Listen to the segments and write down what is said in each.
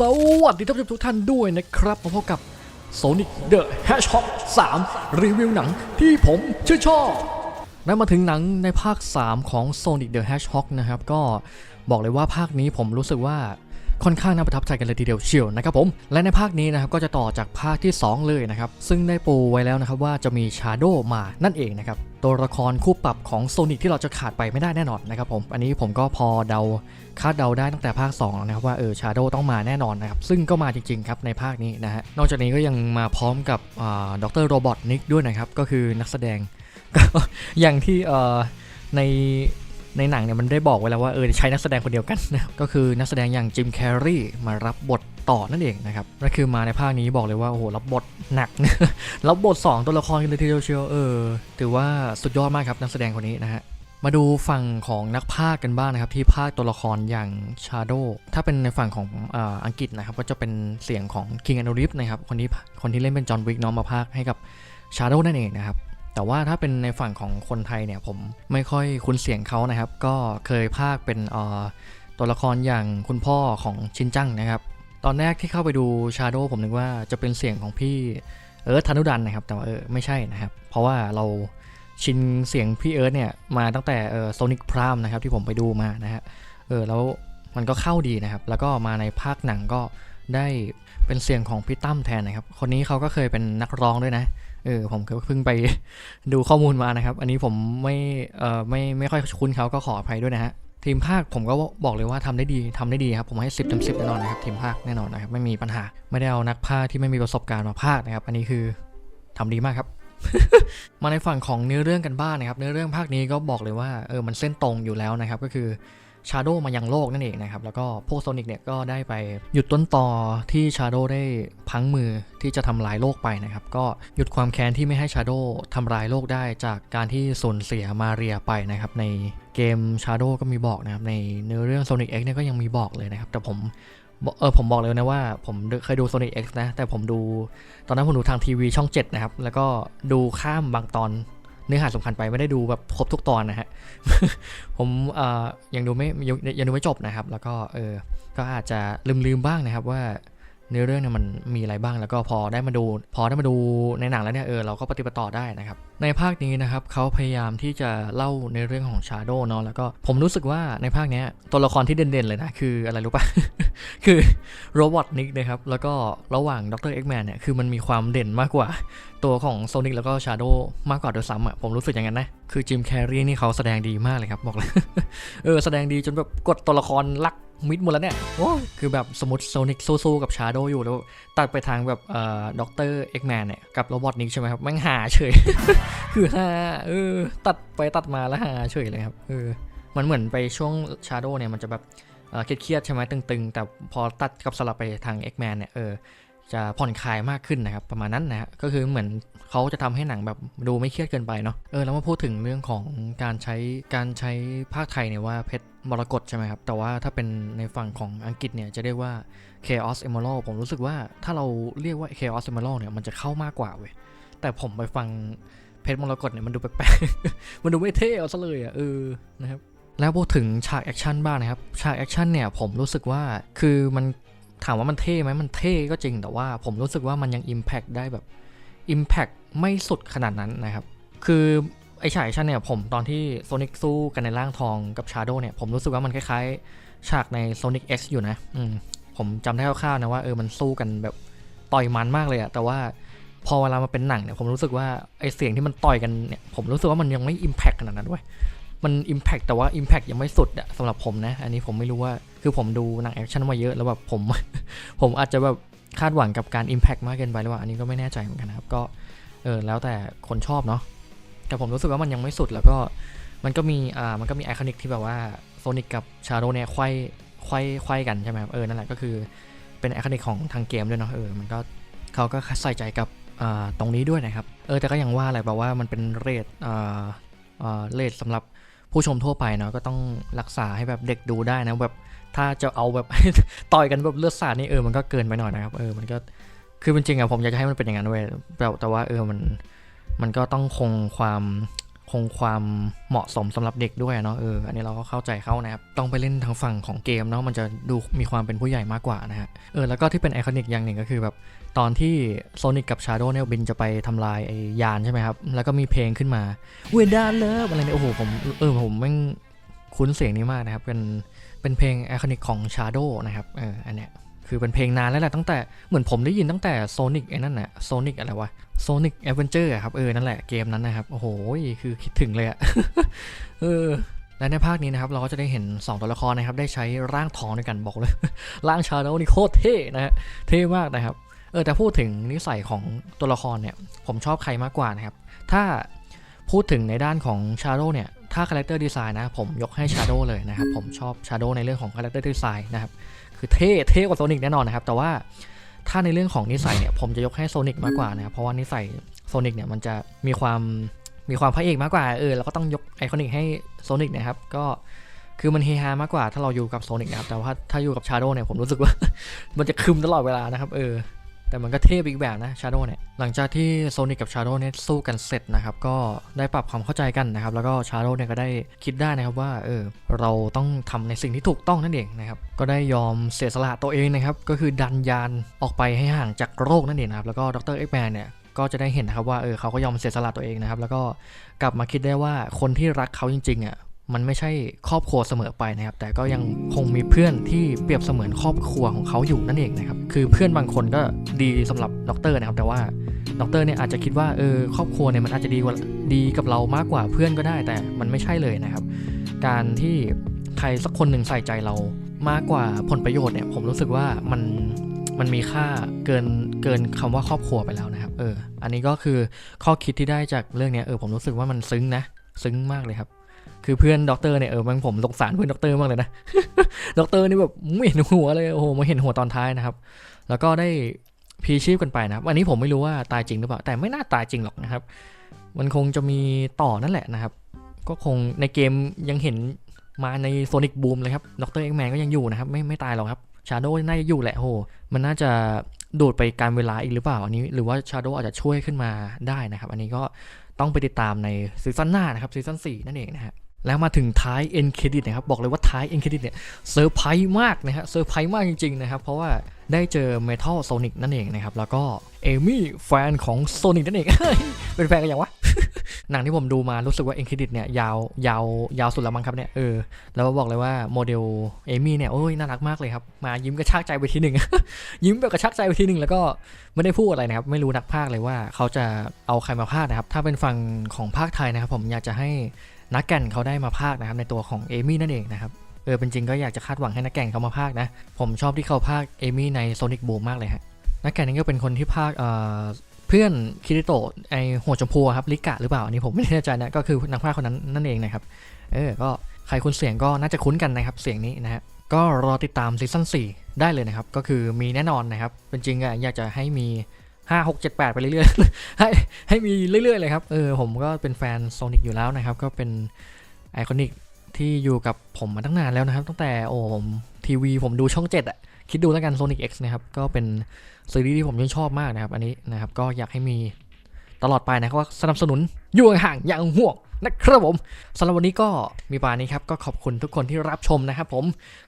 สวัสดีท่านผู้ชมทุกท่านด้วยนะครับมาพบกับ Sonic the Hedgehog 3 รีวิวหนังที่ผมชื่นชอบและมาถึงหนังในภาค 3 ของ Sonic the Hedgehog นะครับ ก็บอกเลยว่าภาคนี้ผมรู้สึกว่า ค่อนข้างน่าประทับใจกันเลยทีเดียวเชียวนะครับผมและในภาคนี้นะครับก็จะต่อจากภาคที่ 2 เลยนะครับซึ่งได้ปูไว้แล้วนะครับว่าจะมี Shadow มานั่นเองนะครับตัวละครคู่ปรับของโซนิกที่เราจะขาดไปไม่ได้แน่นอนนะครับผม อันนี้ผมก็พอเดาคาดเดาได้ตั้งแต่ภาค2แล้วนะครับว่าเออชาโดต้องมาแน่นอนนะครับ ซึ่งก็มาจริงๆครับในภาคนี้นะฮะ นอกจากนี้ก็ยังมาพร้อมกับด็อกเตอร์โรบอทนิกด้วยนะครับ ก็คือนักแสดงอย่างที่เออใน ในหนังเนี่ยมันได้บอกไว้แล้วว่าเออใช้นักแสดงคนเดียวกันนะก็คือนักแสดงอย่างจิมแคร์รีมารับบทต่อนั่นเองนะครับนั่นคือมาในภาคนี้บอกเลยว่าโอ้โหรับบทหนักรับบท 2 ตัวละครกันเลยทีเดียวเชียวเออถือว่าสุดยอดมากครับนักแสดงคนนี้นะฮะมาดูฝั่งของนักพากกันบ้างนะครับที่พากตัวละครอย่างชาโดถ้าเป็นในฝั่งของออังกฤษนะครับก็จะเป็นเสียงของคิง a อน r ริฟนะครับคนที่คนที่เล่นเป็นจอห์นวิกน้องมาพากให้กับชาโดนั่นเองนะครับ แต่ว่าถ้าเป็นในฝั่งของคนไทยเนี่ยผมไม่ค่อยคุ้นเสียงเขานะครับ ก็เคยพากย์เป็นเอ่อตัวละครอย่างคุณพ่อของชินจังนะครับ ตอนแรกที่เข้าไปดูชาโดผมนึกว่าจะเป็นเสียงของพี่เอิร์ธธนุดันนะครับ แต่ว่าเออไม่ใช่นะครับ เพราะว่าเราชินเสียงพี่เอิร์ธเนี่ยมาตั้งแต่เออโซนิกพรามนะครับที่ผมไปดูมานะฮะเออแล้วมันก็เข้าดีนะครับ แล้วก็มาในภาคหนังก็ได้เป็นเสียงของพี่ตั้มแทนนะครับ คนนี้เขาก็เคยเป็นนักร้องด้วยนะ เออผมก็เพิ่งไปดูข้อมูลมานะครับ อันนี้ผมไม่เออไม่ไม่ค่อยคุ้นเขาก็ขออภัยด้วยนะฮะทีมภาคผมก็บอกเลยว่าทำได้ดีทำได้ดีครับ ผมให้ 10เต็ม10แน่นอนนะครับทีมภาคแน่นอนนะครับไม่มีปัญหา ไม่ได้เอานักภาคที่ไม่มีประสบการณ์มาภาคนะครับ อันนี้คือทำดีมากครับ มาในฝั่งของเนื้อเรื่องกันบ้างนะครับ เนื้อเรื่องภาคนี้ก็บอกเลยว่าเออมันเส้นตรงอยู่แล้วนะครับ ก็คือ ชาโดมายังโลกนั่นเองนะครับ แล้วก็พวกโซนิกเนี่ยก็ได้ไปหยุดต้นต่อที่ชาโดได้พังมือที่จะทำลายโลกไปนะครับ ก็หยุดความแค้นที่ไม่ให้ชาโดทำลายโลกได้จากการที่สูญเสียมาเรียไปนะครับในเกม Shadow ก็มีบอกนะครับในเนื้อเรื่อง Sonic X เนี่ยก็ยังมีบอกเลยนะครับ แต่ผมเออผมบอกเลยนะว่าผมเคยดู Sonic X นะ แต่ผมดูตอนนั้นผมดูทางทีวีช่อง 7 นะครับ แล้วก็ดูข้ามบางตอน นื้อหาสำคัญไปไม่ได้ดูแบบครบทุกตอนนะฮะ ผมยังดูไม่ยังดูไม่จบนะครับ แล้วก็เออก็อาจจะลืมๆบ้างนะครับว่า เนื้อเรื่องเนี่ยมันมีอะไรบ้างแล้วก็พอได้มาดู พอได้มาดูในหนังแล้วเนี่ยเออเราก็ปฏิบัติต่อได้นะครับ ในภาคนี้นะครับเขาพยายามที่จะเล่าในเรื่องของชาโดเนาะแล้วก็ผมรู้สึกว่าในภาคเนี้ยตัวละครที่เด่นๆเลยนะคืออะไรรู้ปะคือโรบอทนิกนะครับแล้วก็ระหว่างดรเอ็กแมนเนี่ยคือมันมีความเด่นมากกว่าตัวของโซนิกแล้วก็ชาโดมากกว่าโดยซ้ำอะผมรู้สึกอย่างนั้นนะ คือจิมแคร์รีนี่เขาแสดงดีมากเลยครับบอกเลยเออแสดงดีจนแบบกดตัวละครลัก มิดหมดแล้วเนี่ยโอ้คือแบบสมมติโซนิกสู้ๆกับชาโดอยู่แล้ว ตัดไปทางแบบเอ่อด็อกเตอร์เอ็กแมนเนี่ย กับโรบอทนิกใช่ไหมครับแม่งหาเฉย คือหาเออ ตัดไปตัดมาแล้วหาเฉยเลยครับเออมันเหมือนไปช่วงชาโดเนี่ยมันจะแบบเอ่อเครียดๆใช่ไหมตึงๆ แต่พอตัดกับสลับไปทางเอ็กแมนเนี่ยเออ จะผ่อนคลายมากขึ้นนะครับประมาณนั้นนะฮะก็คือเหมือนเขาจะทำให้หนังแบบดูไม่เครียดเกินไปเนาะเออแล้วมาพูดถึงเรื่องของการใช้การใช้ภาคไทยเนี่ยว่าเพชรมรกตใช่ไหมครับ แต่ว่าถ้าเป็นในฝั่งของอังกฤษเนี่ยจะเรียกว่า Chaos Emerald ผมรู้สึกว่าถ้าเราเรียกว่า Chaos Emerald เนี่ยมันจะเข้ามากกว่าเว้ยแต่ผมไปฟังเพชรมรกตเนี่ยมันดูแปลกๆมันดูไม่เท่เอาซะเลยอะเออนะครับแล้วพูดถึงฉากแอคชั่นบ้างนะครับ ฉากแอคชั่นเนี่ยผมรู้สึกว่าคือมัน ถามว่ามันเท่ไหมมันเท่ก็จริงแต่ว่าผมรู้สึกว่ามันยัง Impact ได้แบบ Impact ไม่สุดขนาดนั้นนะครับ คือไอฉากชันเนี่ยผมตอนที่โซนิกสู้กันในร่างทองกับชาโดเนี่ยผมรู้สึกว่ามันคล้ายๆ ฉากใน Sonic X อยู่นะอืมผมจำได้คร่าวๆนะว่าเออมันสู้กันแบบต่อยมันมากเลยอะแต่ว่าพอเวลามาเป็นหนังเนี่ยผมรู้สึกว่าไอเสียงที่มันต่อยกันเนี่ยผมรู้สึกว่ามันยังไม่ Impact ขนาดนั้นด้วยมัน Impact แต่ว่า Impact ยังไม่สุดอะสำหรับผมนะ อันนี้ผมไม่รู้ว่า คือผมดูหนังแอคชั่นมาเยอะแล้วแบบผม ผมอาจจะแบบคาดหวังกับการ Impact มากเกินไปหรือเปล่าอันนี้ก็ไม่แน่ใจเหมือนกันนะครับ ก็เออแล้วแต่คนชอบเนาะแต่ผมรู้สึกว่ามันยังไม่สุดแล้วก็มันก็มีอ่ามันก็มีไอคอนิกที่แบบว่าโซนิกกับชาโดเนี่ยไขว้ไขว้ไขว้กันใช่ไหมครับเออนั่นแหละก็คือเป็นไอคอนิกของทางเกมด้วยเนาะเออมันก็เขาก็ใส่ใจกับอ่าตรงนี้ด้วยนะครับเออแต่ก็ยังว่าแหละแบบว่ามันเป็นเรทอ่าอ่าเรทสำหรับ ผู้ชมทั่วไปเนาะก็ต้องรักษาให้แบบเด็กดูได้นะแบบถ้าจะเอาแบบ ต่อยกันแบบเลือดสาดนี่เออมันก็เกินไปหน่อยนะครับเออมันก็คือจริงๆอะผมอยากจะให้มันเป็นอย่างนั้นเว้ยแต่แต่ว่าเออมันมันก็ต้องคงความ คงความเหมาะสมสำหรับเด็กด้วยเนาะเอออันนี้เราก็เข้าใจเขานะครับ ต้องไปเล่นทางฝั่งของเกมเนาะมันจะดูมีความเป็นผู้ใหญ่มากกว่านะฮะเออแล้วก็ที่เป็นไอคอนิกอย่างหนึ่งก็คือแบบตอนที่โซนิกกับชาโดเนี่ยบินจะไปทำลายไอ้ยานใช่ไหมครับ แล้วก็มีเพลงขึ้นมาเวดาเลิฟอะไรเนี่ยโอ้โหผมเออผมแม่งคุ้นเสียงนี้มากนะครับเป็นเป็นเพลงไอคอนิกของชาโดนะครับเอออันเนี้ย คือเป็นเพลงนานแล้วแหละตั้งแต่เหมือนผมได้ยินตั้งแต่โซนิกไอ้นั่นน่ะโซนิกอะไรวะโซนิกแอดเวนเจอร์ครับเออนั่นแหละเกมนั้นนะครับ โอ้โหคือคิดถึงเลยอะเออและในภาคนี้นะครับเราก็จะได้เห็น 2 ตัวละครนะครับได้ใช้ร่างทองด้วยกันบอกเลย ร่างชาโดนี่โคตรเท่นะฮะเท่มากนะครับเออแต่พูดถึงนิสัยของตัวละครเนี่ยผมชอบใครมากกว่านะครับถ้าพูดถึงในด้านของชาโดเนี่ยถ้าคาแรคเตอร์ดีไซน์นะผมยกให้ชาโดเลยนะครับผมชอบชาโดในเรื่องของคาแรคเตอร์ดีไซน์นะครับ คือเท่เท่กว่าโซนิกแน่นอนนะครับ แต่ว่าถ้าในเรื่องของนิสัยเนี่ยผมจะยกให้โซนิกมากกว่านะครับ เพราะว่านิสัยโซนิกเนี่ยมันจะมีความมีความพระเอกมากกว่าเออเราก็ต้องยกไอคอนิกให้โซนิกนะครับ ก็คือมันเฮฮามากกว่าถ้าเราอยู่กับโซนิกนะครับ แต่ว่าถ้าอยู่กับชาโดเนี่ยผมรู้สึกว่า มันจะคึมตลอดเวลานะครับ เออ แต่มันก็เท่ไปอีกแบบนะชาโดเนี่ย หลังจากที่โซนิกกับชาโดเนี่ยสู้กันเสร็จนะครับ ก็ได้ปรับความเข้าใจกันนะครับ แล้วก็ชาโดเนี่ยก็ได้คิดได้นะครับว่า เออ เราต้องทำในสิ่งที่ถูกต้องนั่นเองนะครับ ก็ได้ยอมเสียสละตัวเองนะครับ ก็คือดันยานออกไปให้ห่างจากโรคนั่นเองนะครับ แล้วก็ดรเอ็กแมนเนี่ยก็จะได้เห็นนะครับว่า เออ เขาก็ยอมเสียสละตัวเองนะครับ แล้วก็กลับมาคิดได้ว่าคนที่รักเขาจริงๆอะ มันไม่ใช่ครอบครัวเสมอไปนะครับ แต่ก็ยังคงมีเพื่อนที่เปรียบเสมือนครอบครัวของเขาอยู่นั่นเองนะครับ คือเพื่อนบางคนก็ดีสำหรับด็อกเตอร์นะครับ แต่ว่าด็อกเตอร์เนี่ยอาจจะคิดว่าเออครอบครัวเนี่ยมันอาจจะดีกว่าดีกับเรามากกว่าเพื่อนก็ได้ แต่มันไม่ใช่เลยนะครับ การที่ใครสักคนหนึ่งใส่ใจเรามากกว่าผลประโยชน์เนี่ย ผมรู้สึกว่ามันมันมีค่าเกินเกินคำว่าครอบครัวไปแล้วนะครับเอออันนี้ก็คือข้อคิดที่ได้จากเรื่องนี้เออผมรู้สึกว่ามันซึ้งนะ ซึ้งมากเลยครับ คือเพื่อนด็อกเตอร์เนี่ยเออบางผมสงสารเพื่อนด็อกเตอร์มากเลยนะด็อกเตอร์นี่แบบไม่เห็นหัวเลยโอ้โหมาเห็นหัวตอนท้ายนะครับ แล้วก็ได้พีชีพกันไปนะครับ อันนี้ผมไม่รู้ว่าตายจริงหรือเปล่า แต่ไม่น่าตายจริงหรอกนะครับ มันคงจะมีต่อนั่นแหละนะครับ ก็คงในเกมยังเห็นมาในโซนิกบูมเลยครับด็อกเตอร์เอ็กแมนก็ยังอยู่นะครับ ไม่ไม่ตายหรอกครับชาโดน่าจะอยู่แหละโห มันน่าจะโดดไปการเวลาอีกหรือเปล่าอันนี้หรือว่าชาโดอาจจะช่วยขึ้นมาได้นะครับ อันนี้ก็ต้องไปติดตามในซีซั่นหน้านะครับซีซั่น4นั่นเองนะฮะ แล้วมาถึงท้ายเอ็นเครดิตนะครับ บอกเลยว่าท้ายเอ็นเครดิตเนี่ยเซอร์ไพรส์มากนะฮะเซอร์ไพรส์มากจริงๆนะครับ เพราะว่าได้เจอเมทัลโซนิกนั่นเองนะครับ แล้วก็เอมี่แฟนของโซนิกนั่นเอง เป็นแฟนกันอย่างวะ หนังที่ผมดูมารู้สึกว่าเอ็นครดิตเนี่ยยาวยาวยาวสุดแล้วมั้งครับเนี่ยเออแล้วบอกเลยว่าโมเดลเอมี่เนี่ยโอ้ยน่ารักมากเลยครับ มายิ้มกระชากใจไปทีหนึ่งยิ้มแบบกระชากใจไปทีหนึ่งแล้วก็ไม่ได้พูดอะไรนะครับ ไม่รู้นักพากย์เลยว่าเขาจะเอาใครมาพากย์นะครับ ถ้าเป็นฝั่งของภาคไทยนะครับ ผมอยากจะให้นักแก่นเขาได้มาพากย์นะครับ ในตัวของเอมี่นั่นเองนะครับเออเป็นจริงก็อยากจะคาดหวังให้นักแก่นเขามาพากย์นะผมชอบที่เขาพากย์เอมี่ในโซนิกบูมมากเลยฮะนักแก่นนี่ก็เป็นคนที่พากย์เอ่อ พื่อนคิริโตะไอหัวชมพูครับลิกะหรือเปล่าอันนี้ผมไม่แน่ใจนะก็คือนักพากย์คนนั้นนั่นเองนะครับเออก็ใครคุ้นเสียงก็น่าจะคุ้นกันนะครับเสียงนี้นะฮะก็รอติดตามซีซั่น4ได้เลยนะครับ ก็คือมีแน่นอนนะครับ เป็นจริงอะอยากจะให้มี 5 6 7 8 ไปเรื่อยๆให้ให้มีเรื่อยๆเลยครับเออผมก็เป็นแฟนโซนิกอยู่แล้วนะครับ ก็เป็นไอคอนิกที่อยู่กับผมมาตั้งนานแล้วนะครับ ตั้งแต่โอ้ผมทีวีผมดูช่อง 7อะ คิดดูแล้วกัน Sonic X นะครับก็เป็นซีรีส์ที่ผมชื่นชอบมากนะครับ อันนี้นะครับก็อยากให้มีตลอดไปนะครับสนับสนุนอยู่ห่างอย่างห่วงนะครับผมสำหรับวันนี้ก็มีปานี้ครับก็ขอบคุณทุกคนที่รับชมนะครับผม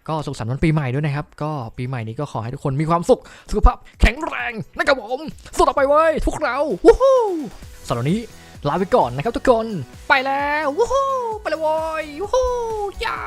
ก็สุขสันต์วันปีใหม่ด้วยนะครับ ก็ปีใหม่นี้ก็ขอให้ทุกคนมีความสุขสุขภาพแข็งแรงนะครับผมสู้ต่อไปเว้ยทุกเราวู้ฮู้สำหรับวันนี้ลาไปก่อนนะครับทุกคนไปแล้ววู้ฮู้ไปเลยว้ยวู้ฮู้ย่า